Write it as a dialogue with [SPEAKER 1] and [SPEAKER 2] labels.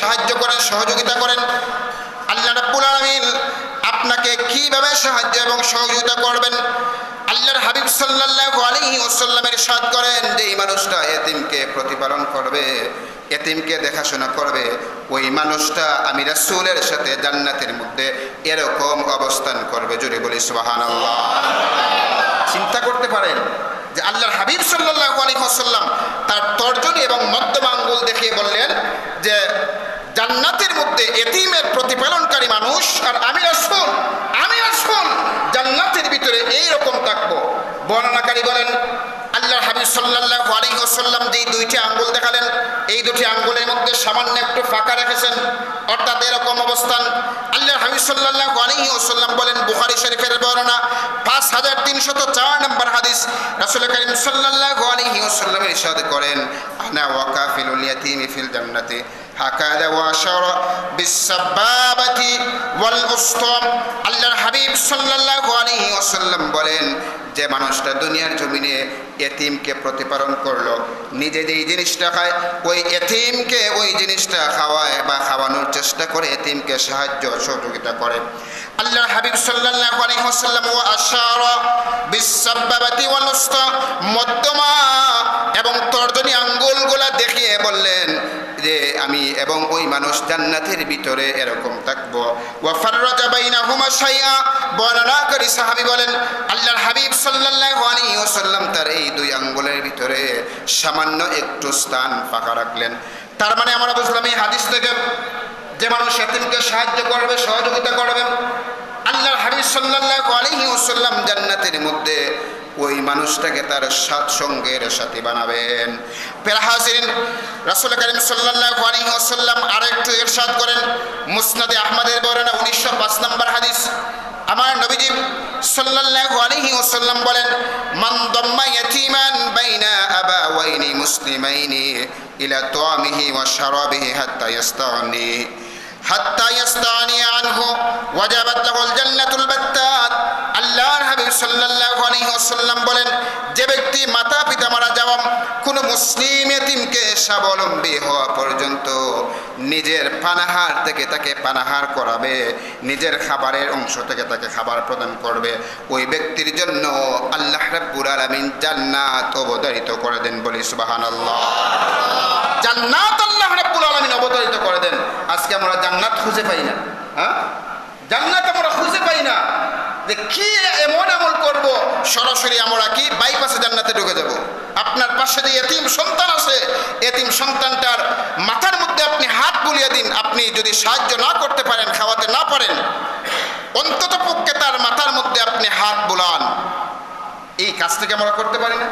[SPEAKER 1] সাহায্য করেন, সহযোগিতা করেন। আল্লাহ রাব্বুল আলামিন আপনাকে কীভাবে সাহায্য এবং সহযোগিতা করবেন? আল্লাহর হাবিব সাল্লাল্লাহু আলাইহি ওয়াসাল্লামের সাথ করেন যে এই মানুষটা এতিমকে প্রতিপালন করবে, এতিমকে দেখাশোনা করবে। ওই মানুষটা আমি রাসূলের সাথে জান্নাতের মধ্যে এরকম অবস্থান করবে। জুড়ে বলি, সুবহানাল্লাহ। চিন্তা করতে পারেন যে আল্লাহর হাবিব সাল্লাল্লাহু আলাইহি ওয়াসাল্লাম তার তর্জনী এবং মধ্যম আঙ্গুল দেখিয়ে বললেন যে জান্নাতের মধ্যে এতিমের প্রতিপালনকারী মানুষ আর আমি রাসূল আমি রাসূল, জান্নাতের ভিতরে এই রকম থাকব। বর্ণনাকারী বলেন আল্লাহ হাবিব সাল্লাল্লাহু আলাইহি ওয়াসাল্লাম যেই দুইটি আঙ্গুল দেখালেন, এই দুটি আঙ্গুলের মধ্যে সামান্য একটু ফাঁকা রেখেছেন। অর্থাৎ এরকম অবস্থান আল্লাহ হাবিব সাল্লাল্লাহু আলাইহি ওয়াসাল্লাম বলেন বুখারী শরীফের বর্ণনা, পাঁচ হাজার তিনশত চার নম্বর হাদিস রাসূল করিম সাল্লাল্লাহু আলাইহি ওয়াসাল্লাম ইরশাদ করেন, আনা ওয়াকাফিলুল ইয়াতীমি ফিল জান্নাতি। ওয়াশারা বিসাবাবাতি ওয়াল উসতাম আল্লাহর হাবিব সাল্লাল্লাহু আলাইহি ওয়াসাল্লাম বলেন, যে মানুষটা দুনিয়ার জমিনে এতিমকে প্রতিপালন করল, নিজে যেই জিনিসটা খায়, ওই এতিমকে ওই জিনিসটা খাওয়ায় বা খাওয়ানোর চেষ্টা করে এতিমকে সাহায্য সহযোগিতা করে। আল্লাহর হাবিব সাল্লাল্লাহু আলাইহি ওয়াসাল্লাম ওয়া আশারা বিসাবাবাতি ওয়াল উসতা, মধ্যমা এবং তর্জনী আঙ্গুলগুলা দেখিয়ে বললেন যে আমি এবং ওই মানুষ জান্নাতের ভিতরে এরকম থাকব। শাইআ বর্ণনাকারী সাহাবী বলেন, আল্লাহর হাবিব সাল্লাল্লাহু আলাইহি ওয়াসাল্লাম তার এই দুই আঙ্গুলের ভিতরে সামান্য একটু স্থান ফাঁকা রাখলেন। তার মানে আমরা বুঝলাম এই হাদিস থেকে যে মানুষ এতিমকে সাহায্য করবে, সহযোগিতা করবে, আল্লাহর হাবিব সাল্লাল্লাহু আলাইহি ওয়াসাল্লাম জান্নাতের মধ্যে ওই মানুষটাকে তার সাত সঙ্গের সাথী বানাবেন। ফের হাজিরিন, রাসূল করিম সাল্লাল্লাহু আলাইহি ওয়াসাল্লাম আরেকটু ইরশাদ করেন মুসনাদে আহমদের বর্ণনা উনিশশো পাঁচ নম্বর হাদিস। আমার নবীজি সাল্লাল্লাহু আলাইহি ওয়াসাল্লাম বলেন, মান দাম্মা ইয়াতীমান বাইনা আবাওয়াইনি মুসলিমাইনি ইলা তুআমিহি ওয়া শারাবিহি হাত্তা ইয়াস্তাগনি হাত্তা ইয়াস্তাগনি আনহু ওয়াজাবাত লাহুল জান্নাতুল বাত্তাত। ওয়াসাল্লাম বলেন, যে ব্যক্তি মাতা পিতা মারা যাওয়া কোনো মুসলিম এতিমকে স্বাবলম্বী হওয়া পর্যন্ত নিজের পানাহার থেকে তাকে পানাহার করাবে, নিজের খাবারের অংশ থেকে তাকে খাবার প্রদান করবে। ওই ব্যক্তির জন্য আল্লাহ রাব্বুল আলামিন জান্নাত অবধারিত করে দেন বলি সুবহানাল্লাহ। জান্নাত আল্লাহ রাব্বুল আলামিন অবধারিত করে দেন। আজকে আমরা জান্নাত খুঁজে পাই না। হ্যাঁ? জান্নাত আমরা খুঁজে পাই না। যে কি এমন আমল করব? সরাসরি আমরা কি বাইপাসে জান্নাতে ঢুকে যাব? আপনার পাশে যে এতিম সন্তান আছে, এতিম সন্তানটার মাথার মধ্যে আপনি হাত বুলিয়ে দিন, আপনি যদি সাহায্য না করতে পারেন, খাওয়াতে না পারেন অন্তত পক্ষে তার মাথার মধ্যে আপনি হাত বুলান। এই কাজটাকে আমরা করতে পারি না।